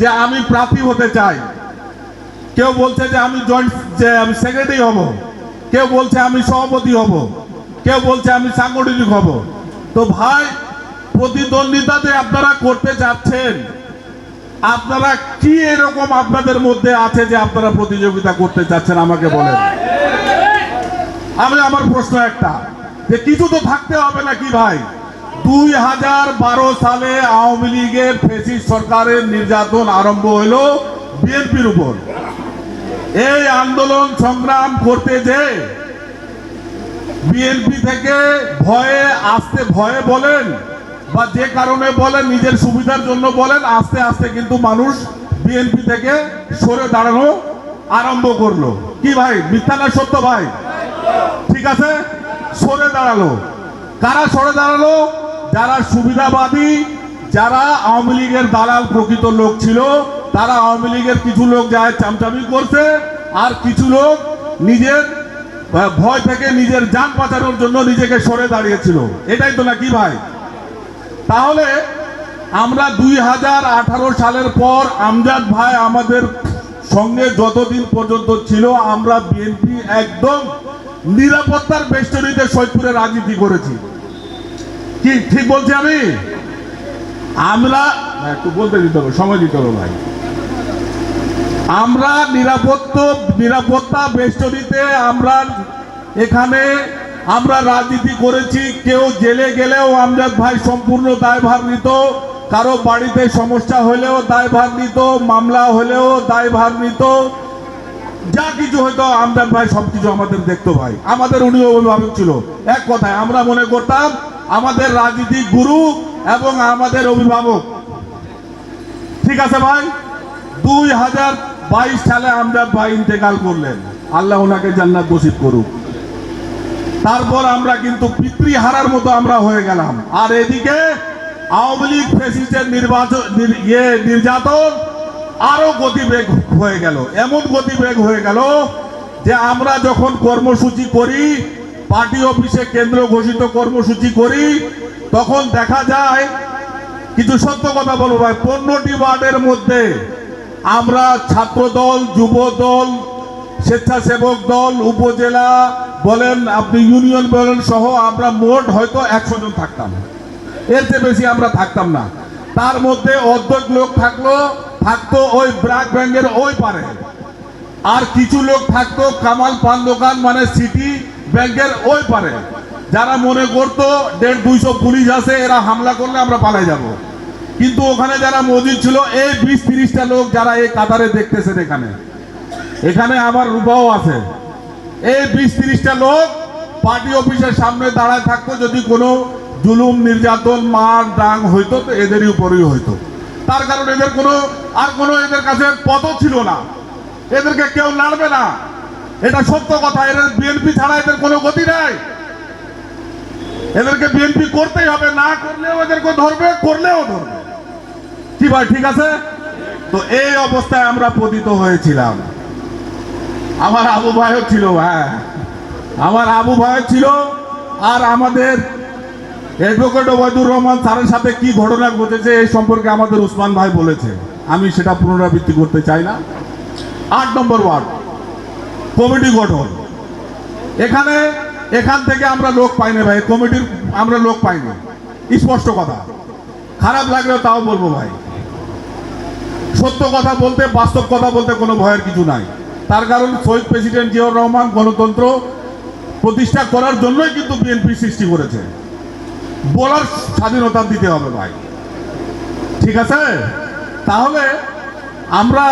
যে আমি প্রার্থী হতে চাই। কেউ বলছে যে আমি জয়েন্ট আমি সেক্রেটারি হব। কেউ বলছে আমি সভাপতি হব। কেউ বলছে আমি সাংগঠনিক হব। তো ভাই প্রতিদ্বন্দ্বিতা যে আপনারা করতে যাচ্ছেন। আপনারা কি এরকম আপনাদের মধ্যে আছে যে আপনারা প্রতিযোগিতা করতে চাচ্ছেন আমাকে বলেন। আমি, আমার প্রশ্ন একটা। যে কিছু তো থাকতে হবে নাকি ভাই? দুই হাজার বারো সালে আওয়ামী লীগের ফেসিস সরকারের নির্যাতন আরম্ভ হলো বিএনপির উপর। এই আন্দোলন সংগ্রাম করতে যে বিএনপি থেকে ভয়ে, আসতে ভয়ে বলেন বা যে কারণে বলেন, নিজের সুবিধার জন্য বলেন, আস্তে আস্তে কিন্তু মানুষ বিএনপি থেকে সরে দাঁড়ানো আরম্ভ করল। কি ভাই? মিথ্যা না সত্য ভাই? ঠিক আছে? সরে দাঁড়াল। কারা সরে দাঁড়াল? যারা সুবিধাবাদী, যারা আওয়ামী লীগের দালাল প্রকৃত লোক ছিল, তারা আওয়ামী লীগের কিছু লোক যায় চামচামি করছে, আর কিছু লোক নিজের ভয় থেকে নিজের যান বাঁচানোর জন্য নিজেকে সরে দাঁড়িয়েছিল। এটাই তো নাকি ভাই? তাহলে আমরা দুই হাজার আঠারো সালের পর আমজাদ ভাই আমাদের সঙ্গে যতদিন পর্যন্ত ছিল, আমরা বিএনপি একদম নিরাপত্তার বেষ্টনীতে সৈয়দপুরে রাজনীতি করেছি। কি, ঠিক বলছি আমি? আমরা একটু বলতে দিতে হবে, সময় দিতে হবে ভাই। আমরা নিরাপত্তা নিরাপত্তা বেষ্টনীতে আমরা এখানে আমরা রাজনীতি করেছি, কেউ জেলে গেলেও আমজাদ ভাই সম্পূর্ণ দায়ভার নিত, কারও বাড়িতে সমস্যা হলেও দায়ভার নিত, মামলা হলেও দায়ভার নিত। যা কিছু হয়তো আমজাদ ভাই সবকিছু আমাদের দেখতো ভাই, আমাদের উনি অভিভাবক ছিল। এক কথায় আমরা মনে করতাম আমাদের রাজনীতিক গুরু এবং আমাদের অভিভাবক। ঠিক আছে ভাই? দুই হাজার বাইশ সালে আমরা ভাই ইন্তেকাল করলেন। আল্লাহ ওনাকে জান্নাত নসিব করুক। তারপর আমরা কিন্তু পিতৃহারার মতো আমরা হয়ে গেলাম। আর এদিকে আওয়ামী লীগ ফেসিস্টের নির্বাচন ইয়ে নির্যাতন আরও গতিবেগ হয়ে গেল। এমন গতিবেগ হয়ে গেল যে আমরা যখন কর্মসূচি করি পার্টি অফিসে কেন্দ্র ঘোষিত কর্মসূচি করি, তখন দেখা যায় কিছু সত্য কথা বলব ভাই পনেরোটি ওয়ার্ডের মধ্যে আমরা ছাত্র দল যুব দল স্বেচ্ছাসেবক দল, উপজেলা, বলেন আপনি ইউনিয়ন বলেন সহ আমরা মোট হয়তো একশো জন থাকতাম। এর চেয়ে বেশি আমরা থাকতাম না। তার মধ্যে অর্ধেক লোক থাকল, থাকতো ওই ব্র্যাক ব্যাংকের ওই পারে। আর কিছু লোক থাকতো কামাল পান দোকান মানে সিটি ব্যাংকের ওই পারে। যারা মনে করতো দেড় দুইশো পুলিশ আছে, এরা হামলা করলে আমরা পালাই যাব। কিন্তু ওখানে যারা মজুদ ছিল, এই বিশ তিরিশটা লোক যারা এই কাতারে দেখতেছেন এখানে। এখানে আমার রূপাও আছে। এই বিশ তিরিশটা লোক পার্টি অফিসের সামনে দাঁড়ায় থাকতো, যদি কোনো জুলুম, নির্যাতন, মার, ডাং হইতো, তো এদেরই উপরেই হইতো। তার কারণ এদের কোনো আর কোনো এদের কাছে পথ ছিল না। এদেরকে কেউ নাড়বে না। এটা সত্য কথা, এদের বিএনপি ছাড়া এদের কোনো গতি নাই। এদেরকে বিএনপি করতেই হবে, না করলেও এদেরকে ধরবে, করলেও ধরবে। কি ভাই, ঠিক আছে? তো এই অবস্থায় আমরা পতিত হয়েছিলাম। আমার আবু ভাইও ছিল হ্যাঁ। আমার আবু ভাইও ছিল, আর আমাদের অ্যাডভোকেট ওবায়দুর রহমান স্যারের সাথে কি ঘটনা ঘটেছে এই সম্পর্কে আমাদের উসমান ভাই বলেছে। আমি সেটা পুনরাবৃত্তি করতে চাই না। আট নম্বর ওয়ার্ড। কমিটি গঠন। এখানে, এখান থেকে আমরা লোক পাইনি ভাই, কমিটির আমরা লোক পাইনি স্পষ্ট কথা। খারাপ লাগলেও তাও বলব ভাই। সত্য কথা বলতে, বাস্তব কথা বলতে কোনো ভয়ের কিছু নাই। তার কারণ শহীদ প্রেসিডেন্ট জিয়াউর রহমান গণতন্ত্র প্রতিষ্ঠা করার জন্যই কিন্তু বিএনপি সৃষ্টি করেছে। বলার স্বাধীনতা দিতে হবে ভাই। ঠিক আছে? তাহলে আমরা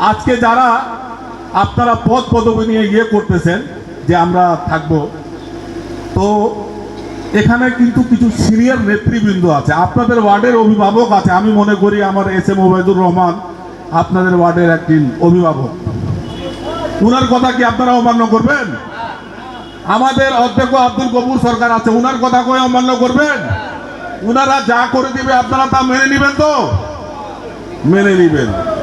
আজকে যারা আপনারা পদ পদবি নিয়ে ইয়ে করতেছেন যে আমরা থাকব। তো এখানে কিন্তু কিছু সিনিয়র নেতৃবৃন্দ আছে। আপনাদের ওয়ার্ডের অভিভাবক আছে। আমি মনে করি আমার এস এম ওবায়দুর রহমান আপনাদের ওয়ার্ডের একদিন অভিভাবক। উনার কথা কি আপনারা অমান্য করবেন? আমাদের অধ্যক্ষ আব্দুল কপুর সরকার আছে। উনার কথা কই অমান্য করবেন? উনারা যা করে দিবে আপনারা তা মেনে নিবেন তো? মেনে নিবেন।